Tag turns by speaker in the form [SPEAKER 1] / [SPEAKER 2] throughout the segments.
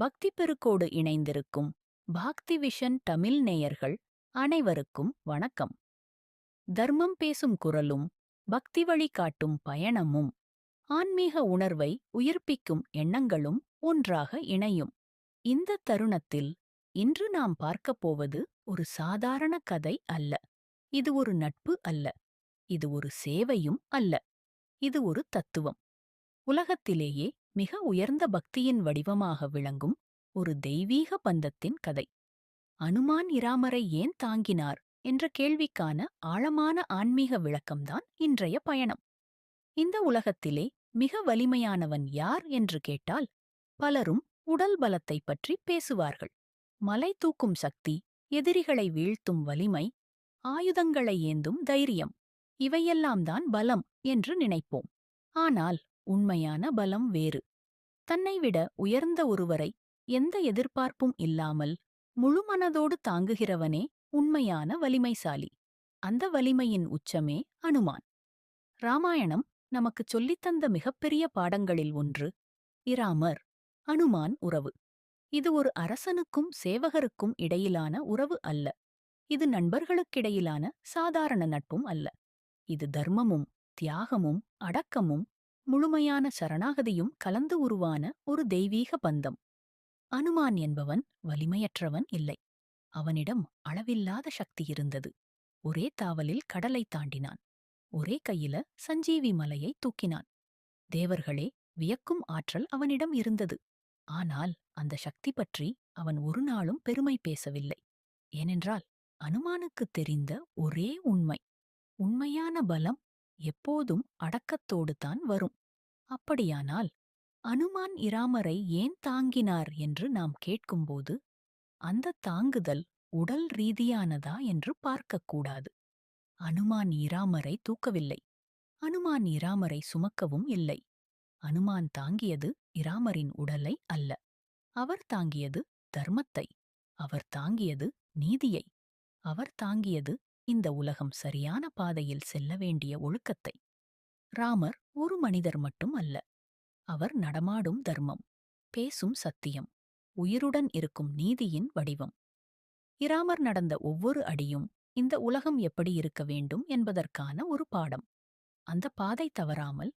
[SPEAKER 1] பக்தி பெருக்கோடு இணைந்திருக்கும் பாக்தி விஷன் தமிழ் நேயர்கள் அனைவருக்கும் வணக்கம். தர்மம் பேசும் குரலும் பக்தி வழி காட்டும் பயணமும் ஆன்மீக உணர்வை உயிர்ப்பிக்கும் எண்ணங்களும் ஒன்றாக இணையும். இந்த தருணத்தில் இன்று நாம் பார்க்கப் போவது ஒரு சாதாரண கதை அல்ல. இது ஒரு நட்பு அல்ல. இது ஒரு சேவையும் அல்ல. இது ஒரு தத்துவம். உலகத்திலேயே மிக உயர்ந்த பக்தியின் வடிவமாக விளங்கும் ஒரு தெய்வீக பந்தத்தின் கதை. அனுமான் இராமரை ஏன் தாங்கினார்? என்ற கேள்விக்கான ஆழமான ஆன்மீக விளக்கம்தான் இன்றைய பயணம். இந்த உலகத்திலே மிக வலிமையானவன் யார் என்று கேட்டால் பலரும் உடல் பலத்தை பற்றி பேசுவார்கள். மலை தூக்கும் சக்தி எதிரிகளை வீழ்த்தும் வலிமை ஆயுதங்களை ஏந்தும் தைரியம் இவையெல்லாம்தான் பலம் என்று நினைப்போம். ஆனால் உண்மையான பலம் வேறு. தன்னை விட உயர்ந்த ஒருவரை எந்த எதிர்பார்ப்பும் இல்லாமல் முழுமனதோடு தாங்குகிறவனே உண்மையான வலிமைசாலி. அந்த வலிமையின் உச்சமே அனுமான். ராமாயணம் நமக்குச் சொல்லித்தந்த மிகப்பெரிய பாடங்களில் ஒன்று இராமர் அனுமான் உறவு. இது ஒரு அரசனுக்கும் சேவகருக்கும் இடையிலான உறவு அல்ல. இது நண்பர்களுக்கிடையிலான சாதாரண நட்பும் அல்ல. இது தர்மமும் தியாகமும் அடக்கமும் முழுமையான சரணாகதியும் கலந்து உருவான ஒரு தெய்வீக பந்தம். அனுமான் என்பவன் வலிமையற்றவன் இல்லை. அவனிடம் அளவில்லாத சக்தி இருந்தது. ஒரே தாவலில் கடலை தாண்டினான். ஒரே கையில சஞ்சீவி மலையை தூக்கினான். தேவர்களே வியக்கும் ஆற்றல் அவனிடம் இருந்தது. ஆனால் அந்த சக்தி பற்றி அவன் ஒரு நாளும் பெருமை பேசவில்லை. ஏனென்றால் அனுமானுக்குத் தெரிந்த ஒரே உண்மை. உண்மையான பலம் எப்போதும் அடக்கத்தோடு தான் வரும். அப்படியானால் அனுமான் இராமரை ஏன் தாங்கினார் என்று நாம் கேட்கும்போது அந்த தாங்குதல் உடல் ரீதியானதா என்று பார்க்கக்கூடாது. அனுமான் இராமரை தூக்கவில்லை. அனுமான் இராமரை சுமக்கவும் இல்லை. அனுமான் தாங்கியது இராமரின் உடலை அல்ல. அவர் தாங்கியது தர்மத்தை. அவர் தாங்கியது நீதியை. அவர் தாங்கியது இந்த உலகம் சரியான பாதையில் செல்ல வேண்டிய ஒழுக்கத்தை. ராமர் ஒரு மனிதர் மட்டும் அல்ல. அவர் நடமாடும் தர்மம் பேசும் சத்தியம் உயிருடன் இருக்கும் நீதியின் வடிவம். இராமர் நடந்த ஒவ்வொரு அடியும் இந்த உலகம் எப்படி இருக்க வேண்டும் என்பதற்கான ஒரு பாடம். அந்த பாதை தவறாமல்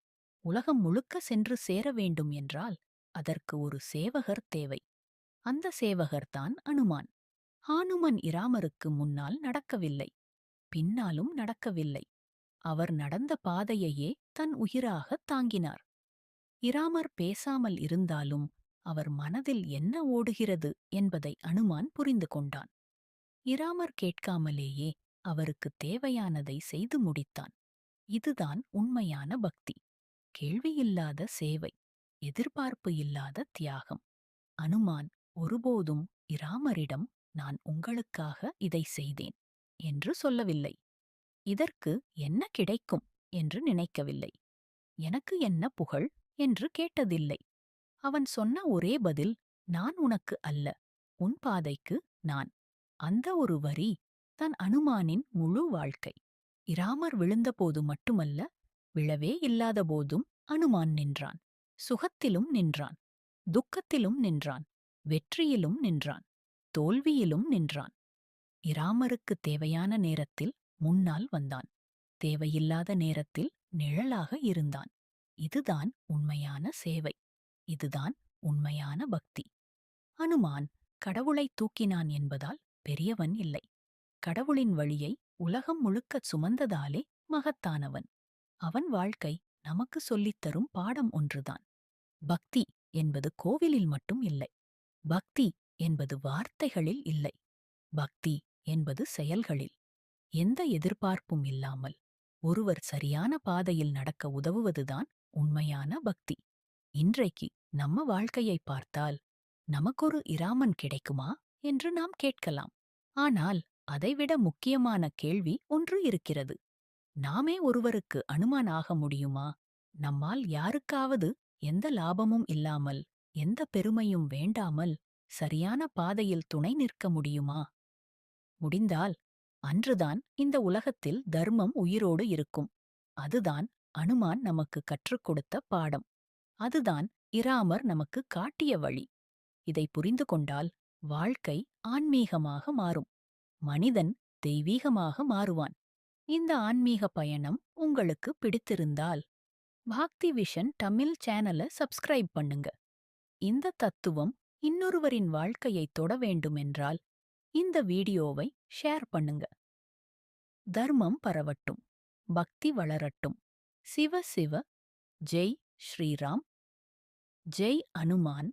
[SPEAKER 1] உலகம் முழுக்க சென்று சேர வேண்டும் என்றால் அதற்கு ஒரு சேவகர் தேவை. அந்த சேவகர்தான் அனுமான். ஹானுமன் இராமருக்கு முன்னால் நடக்கவில்லை. பின்னாலும் நடக்கவில்லை. அவர் நடந்த பாதையையே தன் உயிராகத் தாங்கினார். இராமர் பேசாமல் இருந்தாலும் அவர் மனதில் என்ன ஓடுகிறது என்பதை அனுமான் புரிந்து கொண்டான். இராமர் கேட்காமலேயே அவருக்கு தேவையானதை செய்து முடித்தான். இதுதான் உண்மையான பக்தி. கேள்வியில்லாத சேவை எதிர்பார்ப்பு இல்லாத தியாகம். அனுமான் ஒருபோதும் இராமரிடம் நான் உங்களுக்காக இதை செய்தேன் என்று சொல்லவில்லை. இதற்கு என்ன கிடைக்கும்? என்று நினைக்கவில்லை. எனக்கு என்ன புகழ்? என்று கேட்டதில்லை. அவன் சொன்ன ஒரே பதில் நான் உனக்கு அல்ல உன் பாதைக்கு நான். அந்த ஒரு வரி தன் அனுமானின் முழு வாழ்க்கை. இராமர் விழுந்தபோது மட்டுமல்ல விழவே இல்லாத போதும் அனுமான் நின்றான். சுகத்திலும் நின்றான் துக்கத்திலும் நின்றான் வெற்றியிலும் நின்றான் தோல்வியிலும் நின்றான். இராமருக்குத் தேவையான நேரத்தில் முன்னால் வந்தான். தேவையில்லாத நேரத்தில் நிழலாக இருந்தான். இதுதான் உண்மையான சேவை. இதுதான் உண்மையான பக்தி. அனுமான் கடவுளை தூக்கினான் என்பதால் பெரியவன் இல்லை. கடவுளின் வழியை உலகம் முழுக்கச் சுமந்ததாலே மகத்தானவன். அவன் வாழ்க்கை நமக்கு சொல்லித்தரும் பாடம் ஒன்றுதான். பக்தி என்பது கோவிலில் மட்டும் இல்லை. பக்தி என்பது வார்த்தைகளில் இல்லை. பக்தி என்பது செயல்களில். எந்த எதிர்பார்ப்பும் இல்லாமல் ஒருவர் சரியான பாதையில் நடக்க உதவுவதுதான் உண்மையான பக்தி. இன்றைக்கு நம்ம வாழ்க்கையை பார்த்தால் நமக்கொரு இராமன் கிடைக்குமா என்று நாம் கேட்கலாம். ஆனால் அதைவிட முக்கியமான கேள்வி ஒன்று இருக்கிறது. நாமே ஒருவருக்கு அனுமான் ஆக முடியுமா? நம்மால் யாருக்காவது எந்த லாபமும் இல்லாமல் எந்த பெருமையும் வேண்டாமல் சரியான பாதையில் துணை நிற்க முடியுமா? முடிந்தால் அன்றுதான் இந்த உலகத்தில் தர்மம் உயிரோடு இருக்கும். அதுதான் அனுமான் நமக்கு கற்றுக் கொடுத்த பாடம். அதுதான் இராமர் நமக்கு காட்டிய வழி. இதை புரிந்து கொண்டால் வாழ்க்கை ஆன்மீகமாக மாறும். மனிதன் தெய்வீகமாக மாறுவான். இந்த ஆன்மீக பயணம் உங்களுக்கு பிடித்திருந்தால் பாக்தி விஷன் தமிழ் சேனலை சப்ஸ்கிரைப் பண்ணுங்க. இந்த தத்துவம் இன்னொருவரின் வாழ்க்கையை தொட வேண்டுமென்றால் இந்த வீடியோவை ஷேர் பண்ணுங்க. தர்மம் பரவட்டும் பக்தி வளரட்டும். சிவ சிவ ஜெய் ஸ்ரீராம் ஜெய் அனுமான்.